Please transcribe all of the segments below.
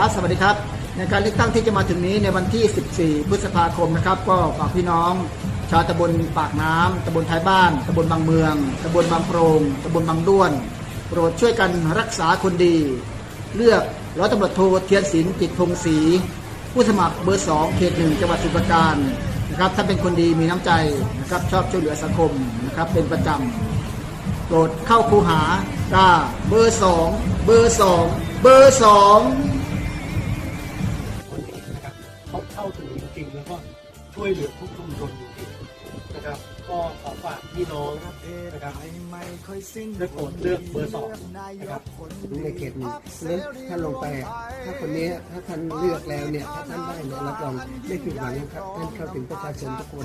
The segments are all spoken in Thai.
ครับสวัสดีครับ ในการเลือกตั้งที่จะมาถึงนี้ในวันที่ 14 พฤษภาคมนะครับ ก็ฝากพี่น้อง ชาวตำบลปากน้ำตำบลท้ายบ้านตำบลบางเมืองตำบลบางโปรงตำบลบางด้วน โปรดช่วยกันรักษาคนดี เลือกร้อยตำรวจโทเทียนศิลป์จิตพงศรีผู้สมัครเบอร์2เขตหนึ่งจังหวัดสุพรราการนะครับท่านเป็นคนดีมีน้ำใจนะครับชอบช่วยเหลือสังคมนะครับเป็นประจำโปรดเข้าคูหากาเบอร์สองเบอร์สองเบอร์สอง เข้าถึงจริงๆ แล้วก็ช่วยเหลือทุกชุมชนจริงๆนะครับ ก็ขอฝากพี่น้องนะครับได้โปรดเลือกเบอร์สองนะครับในเขตหนึ่งเพราะฉะนั้นท่านลงไป ถ้าคนนี้ถ้าท่านเลือกแล้วเนี่ยถ้าท่านได้เนี่ยรับรองไม่ผิดหวังนะครับท่านเข้าถึงประชาชนทุกคน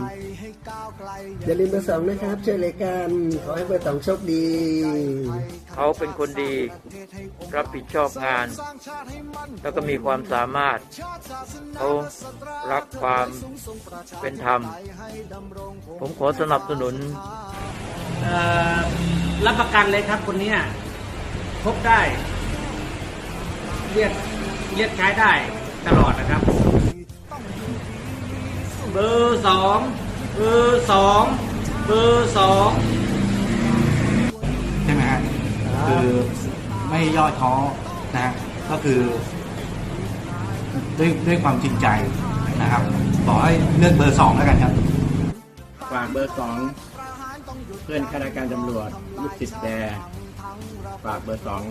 อย่าลืมเบอร์สองนะครับช่วยรายการขอให้เบอร์สองโชคดี เขาเป็นคนดี รับผิดชอบงาน แล้วก็มีความสามารถเขารักความเป็นธรรม ผมขอสนับสนุนเอ่อรับประกันเลยครับคนเนี้ยพบได้ เรียกเรียกใช้ได้ตลอดนะครับ เบอร์สองเบอร์สองเบอร์สองใช่ไหมฮะคือไม่ย่อท้อนะฮะก็คือ ด้วยด้วยความจริงใจนะครับขอให้เลือกเบอร์สองแล้วกันครับ ฝากเบอร์สองเพื่อนข้าราชการตำรวจลูกศิษย์แดฝากเบอร์สอง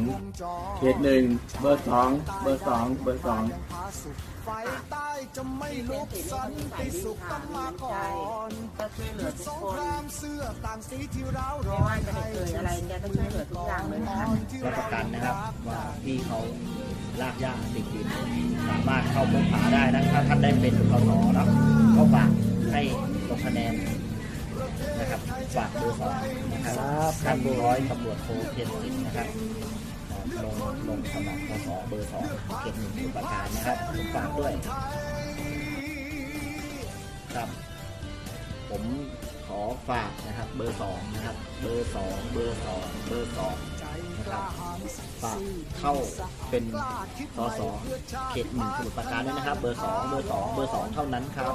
เขตหนึ่งเบอร์สองเบอร์สองเบอร์สองก็ช่วยเหลือทุกคนไม่ว่าจะเกิดอะไรแกก็ช่วยเหลือทุกอย่างเลยค่ะรับประกันนะครับว่าพี่เขาลากย่าติดดินสามารถเข้าพบหาได้นะถ้าท่านได้เป็นสสเนาะก็ฝากให้ลงคะแนน นะครับฝากเบอร์สองนะครับท่านร้อยตำรวจโทเพียรศิลป์นะครับลงลงสมัครสอเบอร์สองเขตหนึ่งสมุประการนะครับผมฝากด้วยครับ ผมขอฝากนะครับ เบอร์สองนะครับ เบอร์สองเบอร์สองเบอร์สอง นะครับฝากเข้าเป็นสสเขตหนึ่งสมุทรปราการด้วยนะครับ เบอร์สองเบอร์สองเบอร์สองเท่านั้นครับ